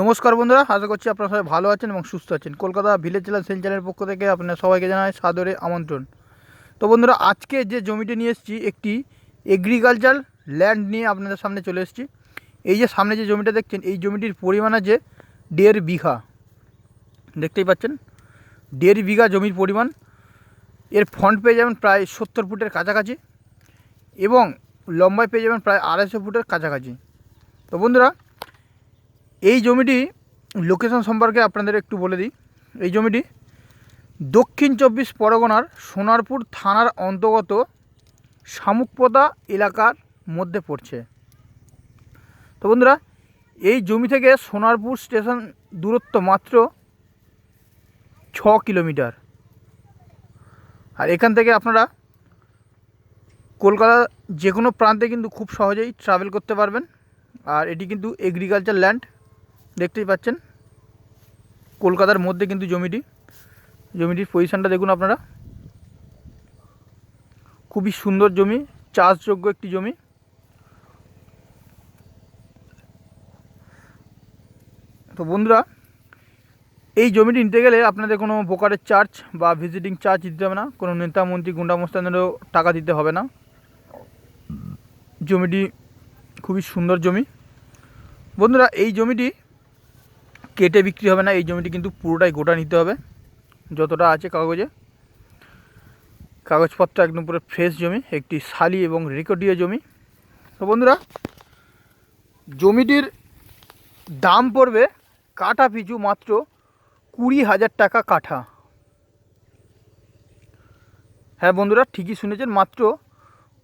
নমস্কার বন্ধুরা, আশা করছি আপনারা সবাই ভালো আছেন এবং সুস্থ আছেন। কলকাতা ভিলেজ জেলা সেঞ্চারের পক্ষ থেকে আপনার সবাইকে জানাই সাদরে আমন্ত্রণ। তো বন্ধুরা, আজকে যে জমিটি নিয়ে এসেছি, একটি এগ্রিকালচার ল্যান্ড নিয়ে আপনাদের সামনে চলে এসেছি। এই যে সামনে যে জমিটা দেখছেন, এই জমিটির পরিমাণ আছে দেড় বিঘা। দেখতেই পাচ্ছেন? দেড় বিঘা জমির পরিমাণ। এর ফ্রন্ট পেয়ে যাবেন প্রায় সত্তর ফুটের কাছাকাছি এবং লম্বায় পেয়ে যাবেন প্রায় আড়াইশো ফুটের কাছাকাছি। তো বন্ধুরা এই জমিটি লোকেশন সম্পর্কে আপনাদের একটু বলে দিই। এই জমিটি দক্ষিণ চব্বিশ পরগনার সোনারপুর থানার অন্তর্গত শামুকপোতা এলাকার মধ্যে পড়ছে। তো বন্ধুরা, এই জমি থেকে সোনারপুর স্টেশন দূরত্ব মাত্র ছ কিলোমিটার। আর এখান থেকে আপনারা কলকাতা যে কোনো প্রান্তে কিন্তু খুব সহজেই ট্রাভেল করতে পারবেন। আর এটি কিন্তু এগ্রিকালচার ল্যান্ড দেখতেই পাচ্ছেন। কলকাতার মধ্যে কিন্তু জমিটি। জমিটির পজিশানটা দেখুন আপনারা। খুবই সুন্দর জমি, চাষযোগ্য একটি জমি। তো বন্ধুরা, এই জমিটি নিতে গেলে আপনাদের কোনো ব্রোকারের চার্জ বা ভিজিটিং চার্জ দিতে হবে না। কোনো নেতা মন্ত্রী, গুন্ডা মোস্তানেরও টাকা দিতে হবে না। জমিটি খুবই সুন্দর জমি। বন্ধুরা, এই জমিটি কেটে বিক্রি হবে না, এই জমিটি কিন্তু পুরোটাই গোটা নিতে হবে, যতটা আছে কাগজে। কাগজপত্র একদম পুরো ফ্রেশ জমি, একটি শালি এবং রেকর্ডীয় জমি। তো বন্ধুরা, জমিটির দাম পড়বে কাঠা পিছু মাত্র কুড়ি হাজার টাকা কাঠা। হ্যাঁ বন্ধুরা, ঠিকই শুনেছেন, মাত্র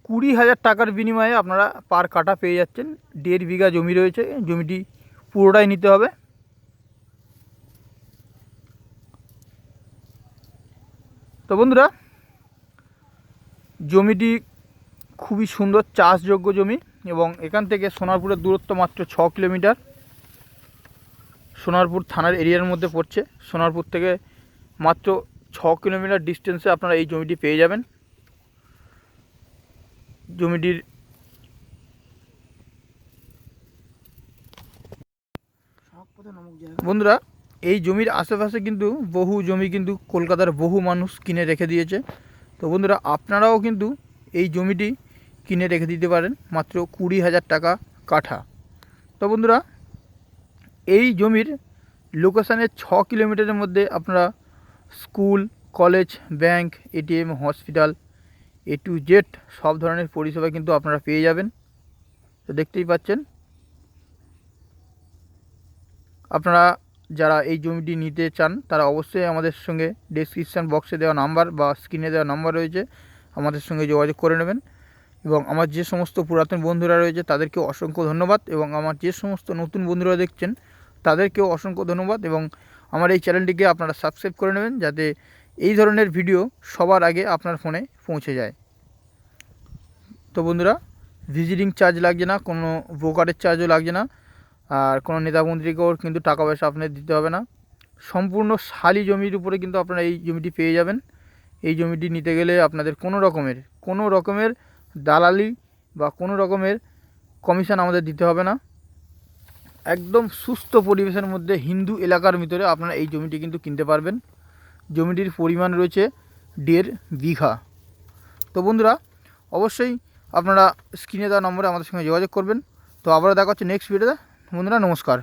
কুড়ি হাজার টাকার বিনিময়ে আপনারা পার কাঠা পেয়ে যাচ্ছেন। দেড় বিঘা জমি রয়েছে, জমিটি পুরোটাই নিতে হবে। তো বন্ধুরা জমিটি খুবই সুন্দর চাষযোগ্য জমি এবং এখান থেকে সোনারপুরের দূরত্ব মাত্র ছ কিলোমিটার। সোনারপুর থানার এরিয়ার মধ্যে পড়ছে। সোনারপুর থেকে মাত্র ছ কিলোমিটার ডিস্টেন্সে আপনারা এই জমিটি পেয়ে যাবেন। জমিটির বন্ধুরা এই জমির আশেপাশে কিন্তু বহু জমি কিন্তু কলকাতার বহু মানুষ কিনে রেখে দিয়েছে। তো বন্ধুরা, আপনারাও কিন্তু এই জমিটি কিনে রেখে দিতে পারেন, মাত্র কুড়ি হাজার টাকা কাঠা। তো বন্ধুরা, এই জমির লোকেশানের ছ কিলোমিটারের মধ্যে আপনারা school, college, bank ATM hospital, A to Z সব ধরনের পরিষেবা কিন্তু আপনারা পেয়ে যাবেন। তো দেখতেই পাচ্ছেন, আপনারা যারা এই জমিটি নিতে চান, তারা অবশ্যই আমাদের সঙ্গে ডেসক্রিপশান বক্সে দেওয়া নাম্বার বা স্ক্রিনে দেওয়া নাম্বার রয়েছে। আমাদের সঙ্গে যোগাযোগ করে নেবেন। এবং আমার যে সমস্ত পুরাতন বন্ধুরা রয়েছে, তাদেরকেও অসংখ্য ধন্যবাদ। এবং আমার যে সমস্ত নতুন বন্ধুরা দেখছেন, তাদেরকেও অসংখ্য ধন্যবাদ। এবং আমার এই চ্যানেলটিকে আপনারা সাবস্ক্রাইব করে নেবেন, যাতে এই ধরনের ভিডিও সবার আগে আপনার ফোনে পৌঁছে যায়। তো বন্ধুরা ভিজিটিং চার্জ লাগছে না, কোনো ব্রোকারের চার্জও লাগছে না। আর কোনো নেতা মন্ত্রীকেও কিন্তু টাকা পয়সা আপনাদের দিতে হবে না। সম্পূর্ণ শালি জমির উপরে কিন্তু আপনারা এই জমিটি পেয়ে যাবেন। এই জমিটি নিতে গেলে আপনাদের কোনো রকমের কোনো রকমের দালালি বা কোনো রকমের কমিশন আমাদের দিতে হবে না। একদম সুস্থ পরিবেশের মধ্যে হিন্দু এলাকার ভিতরে আপনারা এই জমিটি কিন্তু কিনতে পারবেন। জমিটির পরিমাণ রয়েছে দেড় বিঘা। তো বন্ধুরা, অবশ্যই আপনারা স্ক্রিনে দেওয়া নম্বরে আমাদের সঙ্গে যোগাযোগ করবেন। তো আবারও দেখা হচ্ছে নেক্সট ভিডিওতে বন্ধুরা নমস্কার.